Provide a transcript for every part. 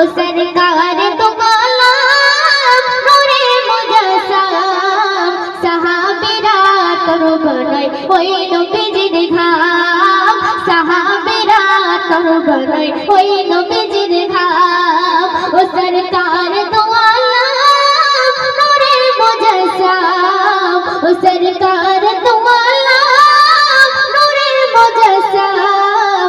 ও সরকার তো গোলাম করে মুজাসাম, সাহাবীরা তোর বনাই ওই নবীজি দেখাম সাহাবীরা তোর বনাই ওই নবীজি দেখাম ও সরকার তো গোলাম করে মুজাসাম ও সরকার তো গোলাম করে মুজাসাম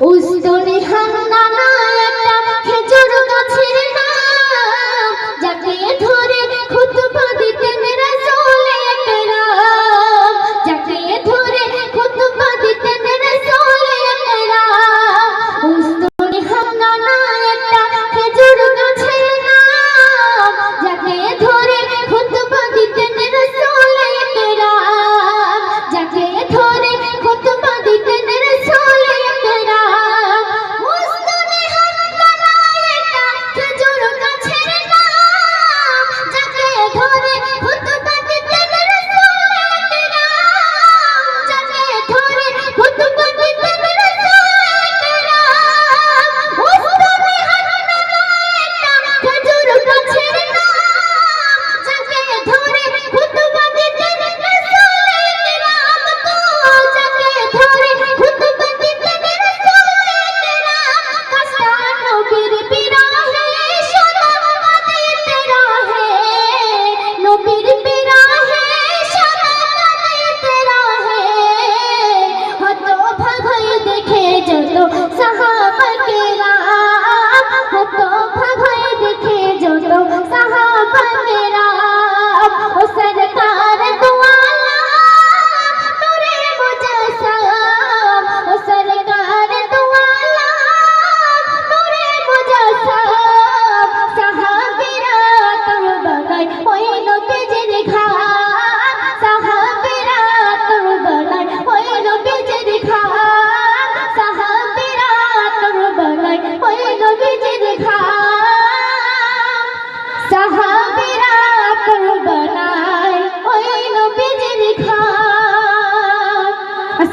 我。